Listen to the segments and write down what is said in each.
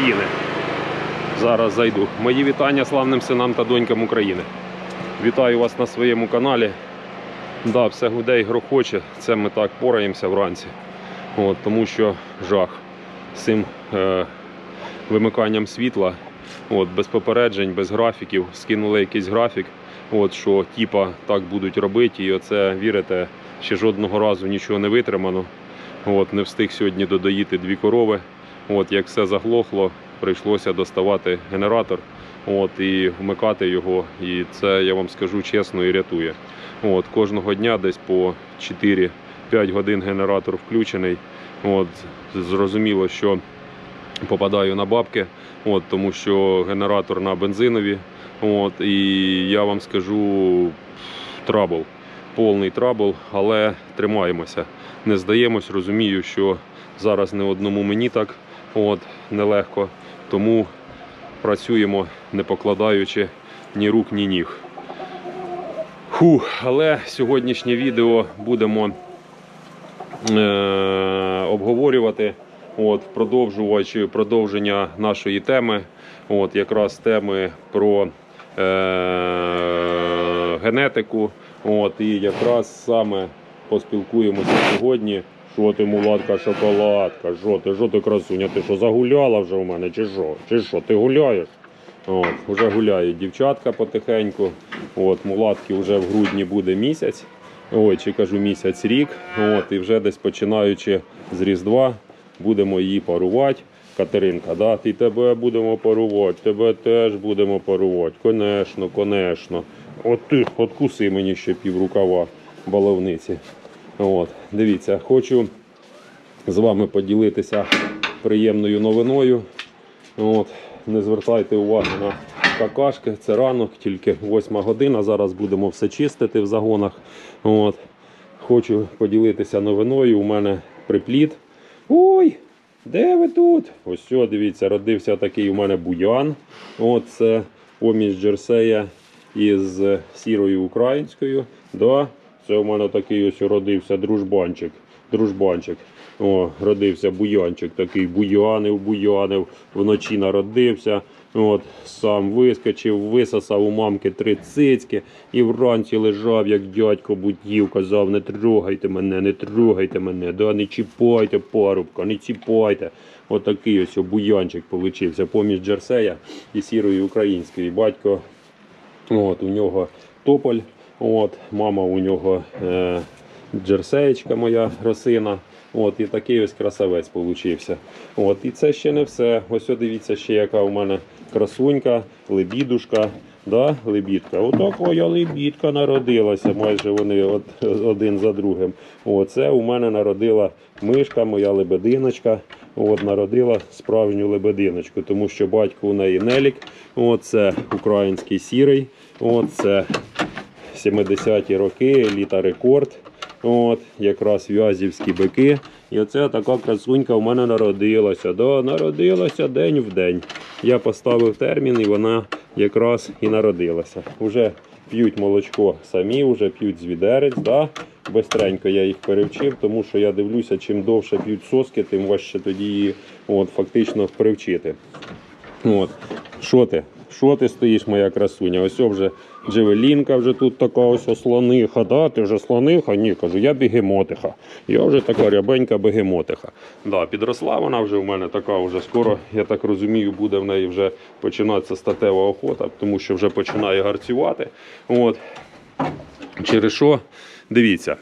України. Зараз зайду. Мої вітання славним синам та донькам України. Вітаю вас на своєму каналі. Да, все і грохоче. Це ми так пораємося вранці. От, тому що жах з цим е, вимиканням світла, от, без попереджень, без графіків, скинули якийсь графік, от, що типа так будуть робити, і оце вірите, ще жодного разу нічого не витримано. От, не встиг сьогодні додоїти дві корови. От, як все заглохло, прийшлося доставати генератор от, і вмикати його. І це, я вам скажу чесно, і рятує. От, кожного дня десь по 4-5 годин генератор включений. От, зрозуміло, що попадаю на бабки, от, тому що генератор на бензинові. От, і я вам скажу трабл, повний трабл, але тримаємося. Не здаємось, розумію, що зараз не одному мені так от, нелегко. Тому працюємо, не покладаючи ні рук, ні ніг. Фу, але сьогоднішнє відео будемо е, обговорювати. От, продовжувач, продовження нашої теми, от, якраз теми про е, генетику. От, і якраз саме поспілкуємося сьогодні. Що ти, мулатка, шоколадка? Що ти, що ти красуня? Ти що загуляла вже у мене? Чи що? Чи що? Ти гуляєш? От, вже гуляють дівчатка потихеньку. От, мулатки вже в грудні буде місяць. Ой, чи кажу місяць рік. От, і вже десь починаючи з Різдва будемо її парувати. Катеринка, да, ти тебе будемо парувати, тебе теж будемо парувати. Конечно, конечно. От ти откуси мені ще пів рукава баловниці. От, дивіться, хочу з вами поділитися приємною новиною. От, не звертайте уваги на какашки, це ранок, тільки 8 година. Зараз будемо все чистити в загонах. От. Хочу поділитися новиною. У мене припліт. Ой! Де ви тут? Ось що, дивіться, родився такий у мене буян. От це поміж Джерсея із сірою українською. Да, це у мене такий ось родився дружбанчик. Дружбанчик. О, родився буянчик такий, буянив, буянив, вночі народився. От, сам вискочив, висосав у мамки три цицьки і вранці лежав, як дядько будів, казав, не трогайте мене, не трогайте мене, да, не чіпайте парубка, не чіпайте. Отакий ось буянчик получився поміж Джерсея і сірої української. Батько От, у нього тополь, от, мама у нього е, джерсеєчка моя росина. От, і такий ось красавець получився. От, і це ще не все. Ось дивіться, ще яка у мене красунька, лебідушка. Да, лебідка. Отака я лебідка народилася. Майже вони от, один за другим. Оце у мене народила мишка, моя лебединочка. От, народила справжню лебединочку, тому що батько у неї Нелік. От, це український сірий. От, це 70-ті роки, еліта рекорд. От, якраз в'язівські бики. І оце така красунька в мене народилася. Да, народилася день в день. Я поставив термін і вона якраз і народилася. Уже п'ють молочко самі, вже п'ють з відерець. Да? Бистренько я їх перевчив, тому що я дивлюся, чим довше п'ють соски, тим важче тоді її от, фактично привчити. От. Що ти? Що ти стоїш, моя красуня? Ось вже джевелінка вже тут така ось слониха. Да? Ти вже слониха? Ні, кажу, я бігемотиха. Я вже така рябенька бегемотиха. Да, підросла вона вже в мене така вже скоро, я так розумію, буде в неї вже починатися статева охота, тому що вже починає гарцювати. От. Через що? Дивіться.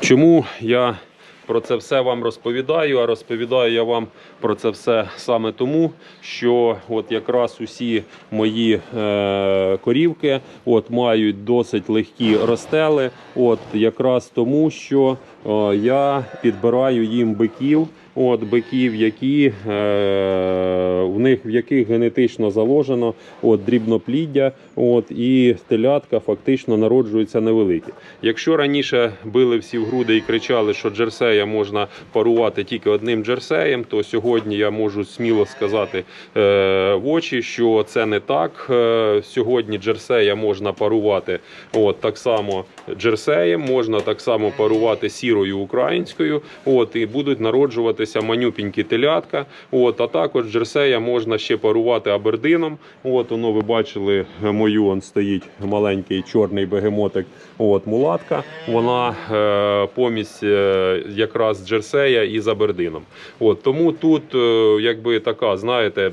Чому я про це все вам розповідаю? А розповідаю я вам про це все саме тому, що от якраз усі мої е, корівки от мають досить легкі розстели. От якраз тому, що е, я підбираю їм биків. От биків, які е, в них в яких генетично заложено от дрібнопліддя, от і телятка фактично народжуються невеликі. Якщо раніше били всі в груди і кричали, що джерсея можна парувати тільки одним джерсеєм, то сьогодні я можу сміло сказати е, в очі, що це не так. Е, сьогодні джерсея можна парувати от так само джерсеєм, можна так само парувати сірою. українською. От і будуть народжуватися манюпінькі телятка. От, а також джерсея можна ще парувати абердином. От воно ви бачили мою. Он стоїть маленький чорний бегемотик. От мулатка. Вона е, помість е, якраз джерсея із абердином. От тому тут, е, якби така, знаєте.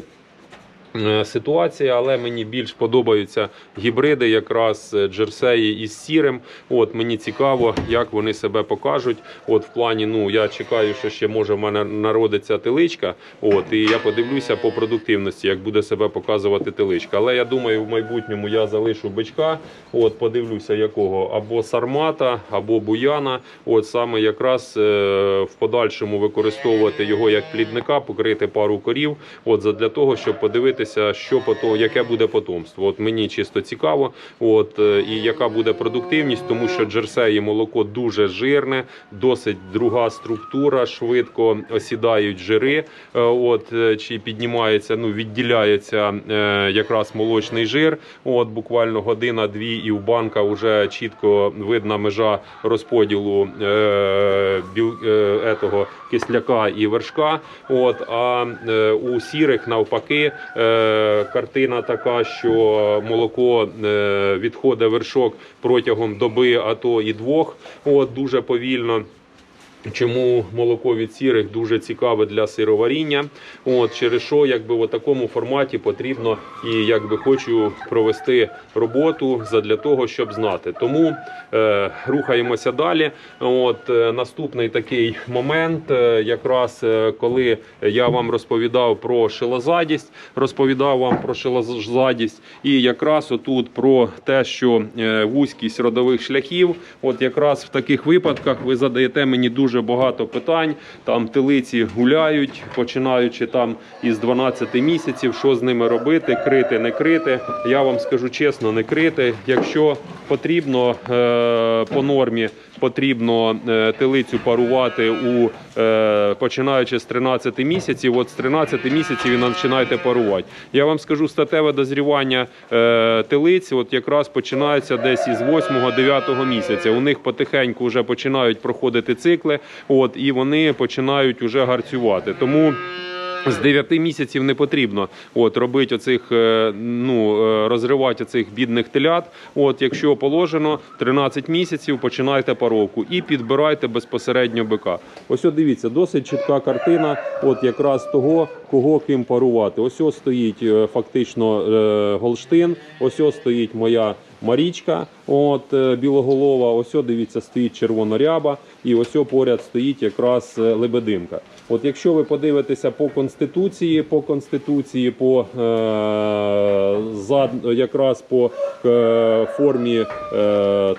Е, Ситуація, але мені більш подобаються гібриди, якраз е, джерсеї із сірим. От мені цікаво, як вони себе покажуть. От в плані, ну я чекаю, що ще може в мене народиться теличка. От і я подивлюся по продуктивності, як буде себе показувати теличка. Але я думаю, в майбутньому я залишу бичка. От подивлюся, якого або сармата, або буяна. От саме якраз е, в подальшому використовувати його як плідника, покрити пару корів. От задля того, щоб подивитися, що пото, яке буде потомство. От мені чисто цікаво, от е, і яка буде продуктивність, тому що джерсеї молоко дуже жирне, досить друга структура, швидко осідають жири. Е, От е, чи піднімається, ну відділяється якраз молочний жир. От буквально година-дві, і в банка вже чітко видна межа розподілу е, е, етого кисляка і вершка. От а е, у сірих навпаки е, картина така, що молоко е, відходить вершок протягом доби, а то і двох. От дуже повільно. Чому молоко від сірих дуже цікаве для сироваріння? От через що, якби в такому форматі потрібно і якби хочу провести роботу задля того, щоб знати. Тому е, рухаємося далі. От е, наступний такий момент, е, якраз е, коли я вам розповідав про шилозадість, розповідав вам про шилозадість, і якраз отут про те, що е, вузькість родових шляхів, от якраз в таких випадках ви задаєте мені дуже багато питань. Там телиці гуляють, починаючи там із 12 місяців, що з ними робити, крити, не крити. Я вам скажу чесно, не крити. Якщо потрібно е, по нормі, потрібно е, телицю парувати у е, починаючи з 13 місяців. От з 13 місяців і починаєте парувати. Я вам скажу, статеве дозрівання е, телиць, от якраз починається десь із 8-9 місяця. У них потихеньку вже починають проходити цикли, от і вони починають уже гарцювати. Тому. З 9 місяців не потрібно от робити оцих, е, ну е, розривати оцих бідних телят. От якщо положено 13 місяців, починайте паровку і підбирайте безпосередньо бика. Ось дивіться, досить чітка картина. От якраз того, кого ким парувати. Ось ось стоїть е, фактично Голштин. Ось ось стоїть моя. Марічка, от білоголова, ось дивіться, стоїть червоноряба, і ось поряд стоїть якраз лебединка. От якщо ви подивитеся по конституції, по конституції, по е, зад, якраз по е, формі е,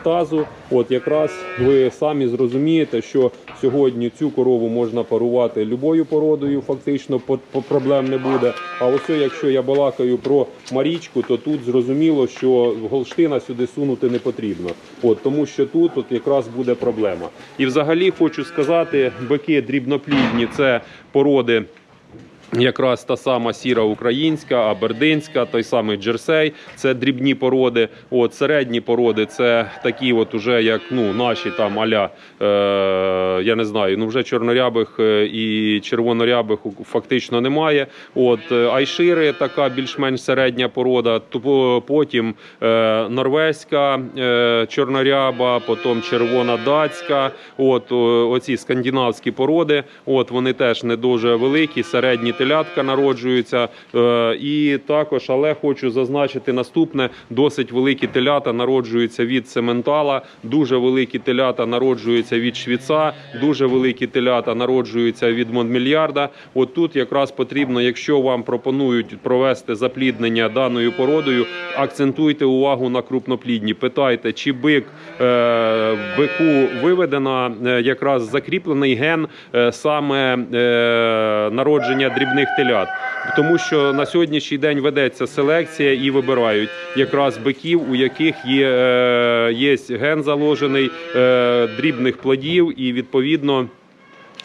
тазу, от якраз ви самі зрозумієте, що сьогодні цю корову можна парувати любою породою, фактично по, по проблем не буде. А ось якщо я балакаю про Марічку, то тут зрозуміло, що Голштина сюди сунути не потрібно. От тому що тут от якраз буде проблема. І взагалі хочу сказати, бики дрібноплідні це породи. Якраз та сама сіра українська, абердинська, той самий джерсей, це дрібні породи. От середні породи це такі, от уже як ну наші там аля, е, я не знаю, ну вже чорнорябих е, і червонорябих фактично немає. От е, айшири, така більш-менш середня порода. Потім е, норвезька е, чорноряба, потім червона датська. От оці скандинавські породи. От вони теж не дуже великі, середні телятка народжуються. Е, і також, але хочу зазначити наступне: досить великі телята народжуються від сементала, дуже великі телята народжуються від швіца, дуже великі телята народжуються від Монмільярда. От тут якраз потрібно, якщо вам пропонують провести запліднення даною породою, акцентуйте увагу на крупноплідні. Питайте, чи бик е, бику виведена е, якраз закріплений ген саме народження дрібних телят, тому що на сьогоднішній день ведеться селекція і вибирають якраз биків, у яких є, е, є ген заложений е, дрібних плодів, і відповідно.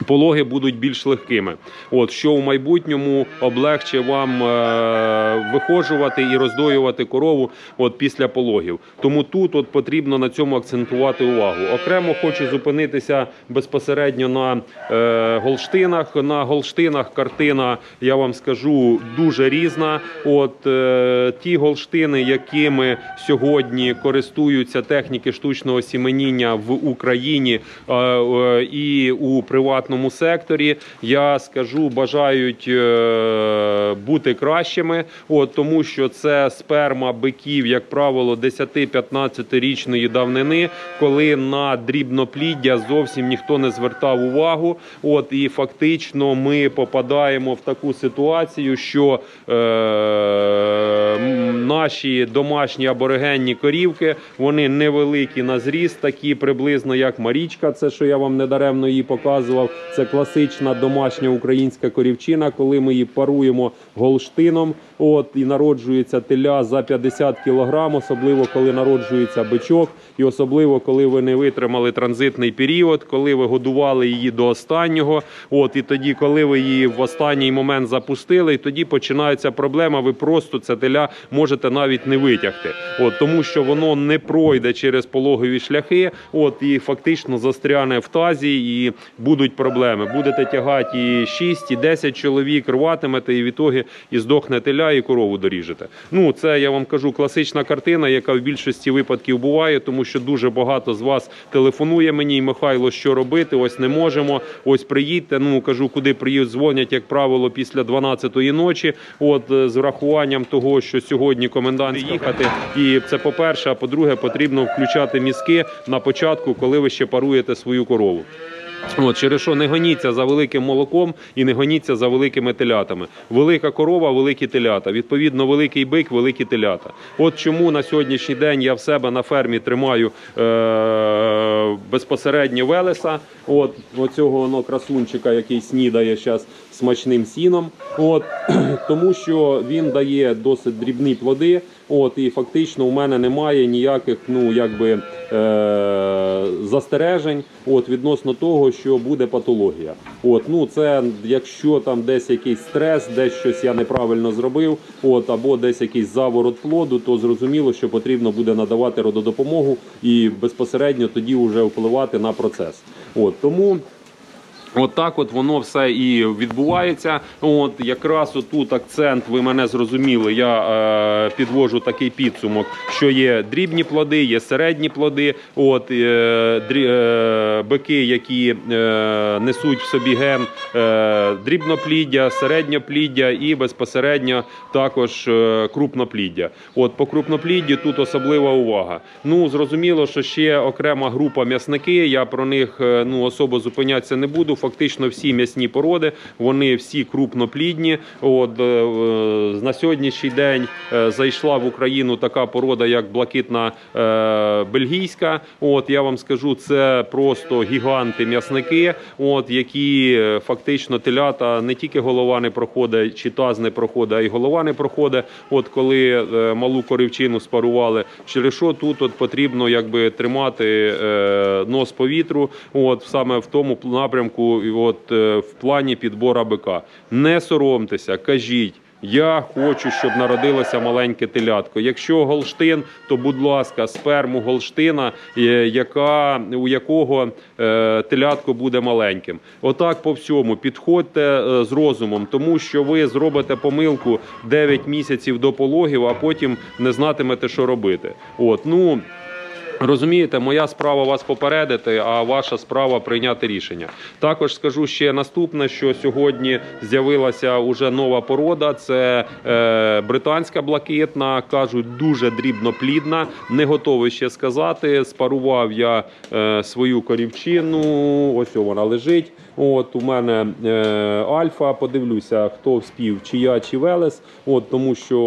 Пологи будуть більш легкими, от що в майбутньому облегче вам е, виходжувати і роздоювати корову от після пологів. Тому тут от потрібно на цьому акцентувати увагу. Окремо хочу зупинитися безпосередньо на е, голштинах. На голштинах картина, я вам скажу, дуже різна. От е, ті голштини, якими сьогодні користуються техніки штучного сіменіння в Україні е, е, і у приватному секторі, я скажу, бажають е, бути кращими, от тому що це сперма биків, як правило, 10-15 річної давнини, коли на дрібнопліддя зовсім ніхто не звертав увагу. От і фактично ми попадаємо в таку ситуацію, що е, наші домашні аборигенні корівки вони невеликі на зріст, такі приблизно як Марічка. Це що я вам недаремно її показував. Це класична домашня українська корівчина, коли ми її паруємо голштином. От і народжується теля за 50 кг, особливо коли народжується бичок, і особливо коли ви не витримали транзитний період, коли ви годували її до останнього. От і тоді, коли ви її в останній момент запустили, і тоді починається проблема. Ви просто це теля можете навіть не витягти. От тому, що воно не пройде через пологові шляхи, от і фактично застряне в тазі, і будуть проблеми. Будете тягати і 6, і 10 чоловік, рватимете, і в ітогі і здохне теля, і корову доріжете. Ну це я вам кажу класична картина, яка в більшості випадків буває, тому що дуже багато з вас телефонує мені, Михайло, що робити? Ось не можемо. Ось приїдьте. Ну кажу, куди приїдь, дзвонять, як правило, після 12-ї ночі. От е, з врахуванням того, що сьогодні комендант їхати. І це по-перше, а по-друге, потрібно включати мізки на початку, коли ви ще паруєте свою корову. От, через що не гоніться за великим молоком і не гоніться за великими телятами. Велика корова, великі телята. Відповідно, великий бик, великі телята. От чому на сьогоднішній день я в себе на фермі тримаю е- безпосередньо велеса. От оцього красунчика, який снідає зараз смачним сіном. От тому що він дає досить дрібні плоди. От і фактично у мене немає ніяких, ну якби е- застережень. От відносно того, що буде патологія. От ну це якщо там десь якийсь стрес, десь щось я неправильно зробив, от або десь якийсь заворот плоду, то зрозуміло, що потрібно буде надавати рододопомогу і безпосередньо тоді вже впливати на процес. От тому. От от воно все і відбувається. От якраз отут акцент, ви мене зрозуміли. Я е, підвожу такий підсумок, що є дрібні плоди, є середні плоди. От е, дрі, е, бики, які е, несуть в собі ген е, дрібнопліддя, середньопліддя і безпосередньо також е, крупнопліддя. От по крупноплідді тут особлива увага. Ну зрозуміло, що ще окрема група м'ясники. Я про них е, ну особо зупинятися не буду. Фактично всі м'ясні породи, вони всі крупноплідні. От е, е, на сьогоднішній день е, зайшла в Україну така порода, як блакитна бельгійська. От я вам скажу, це просто гіганти м'ясники, от які фактично телята не тільки голова не проходить, чи таз не проходить, а й голова не проходить. От коли малу коривчину спарували, через що тут от потрібно якби тримати нос по вітру, от саме в тому напрямку, от е, в плані підбора бика. Не соромтеся, кажіть. Я хочу, щоб народилося маленьке телятко. Якщо голштин, то будь ласка, сперму голштина, е, яка у якого е, телятко буде маленьким. Отак по всьому підходьте е, з розумом, тому що ви зробите помилку 9 місяців до пологів, а потім не знатимете, що робити. От ну. Розумієте, моя справа вас попередити, а ваша справа прийняти рішення. Також скажу ще наступне, що сьогодні з'явилася уже нова порода. Це е, британська блакитна, кажуть, дуже дрібноплідна. Не готовий ще сказати. Спарував я е, свою корівчину. Ось вона лежить. От у мене е, альфа. Подивлюся, хто вспів, чи я, чи Велес. От тому, що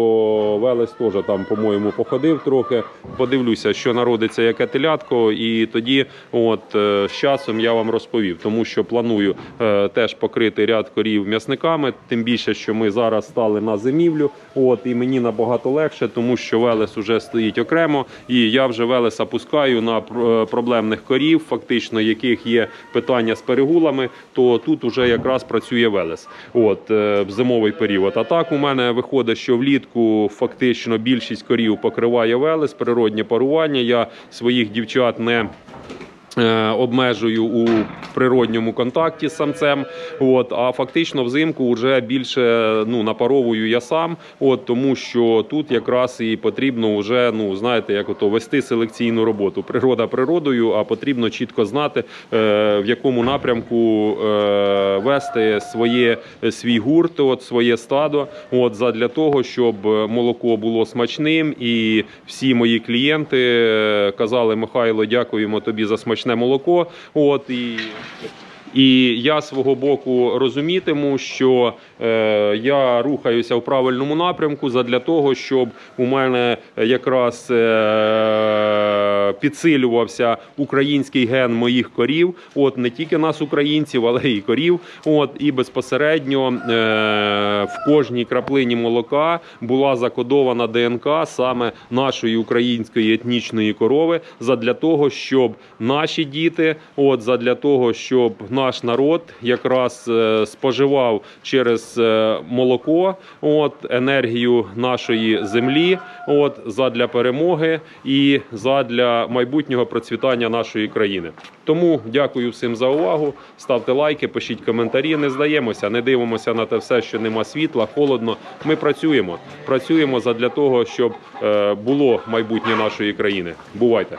Велес теж там, по-моєму, походив трохи. Подивлюся, що народиться яке телятко, і тоді, от е, з часом я вам розповів, тому що планую е, теж покрити ряд корів м'ясниками. Тим більше, що ми зараз стали на зимівлю. От і мені набагато легше, тому що Велес уже стоїть окремо, і я вже Велеса пускаю на е, проблемних корів, фактично яких є питання з перегулами. То тут уже якраз працює Велес. От е, в зимовий період. А так у мене виходить, що влітку фактично більшість корів покриває Велес, природнє парування. Я своїх дівчат не обмежую у природньому контакті з самцем. От, а фактично взимку вже більше ну, напаровую я сам, от, тому що тут якраз і потрібно вже, ну, знаєте, як ото вести селекційну роботу. Природа природою, а потрібно чітко знати, е, в якому напрямку е, вести своє, свій гурт, от, своє стадо, от, задля того, щоб молоко було смачним. І всі мої клієнти е, казали, Михайло, дякуємо тобі за смачне молоко. От, і... І я свого боку розумітиму, що е, я рухаюся в правильному напрямку задля того, щоб у мене якраз е, підсилювався український ген моїх корів. От не тільки нас, українців, але і корів. От і безпосередньо е, в кожній краплині молока була закодована ДНК саме нашої української етнічної корови, задля того, щоб наші діти, от задля того, щоб наш народ якраз е, споживав через е, молоко, от енергію нашої землі, от задля перемоги і задля майбутнього процвітання нашої країни. Тому дякую всім за увагу. Ставте лайки, пишіть коментарі. Не здаємося, не дивимося на те все, що нема світла, холодно. Ми працюємо. Працюємо задля того, щоб е, було майбутнє нашої країни. Бувайте!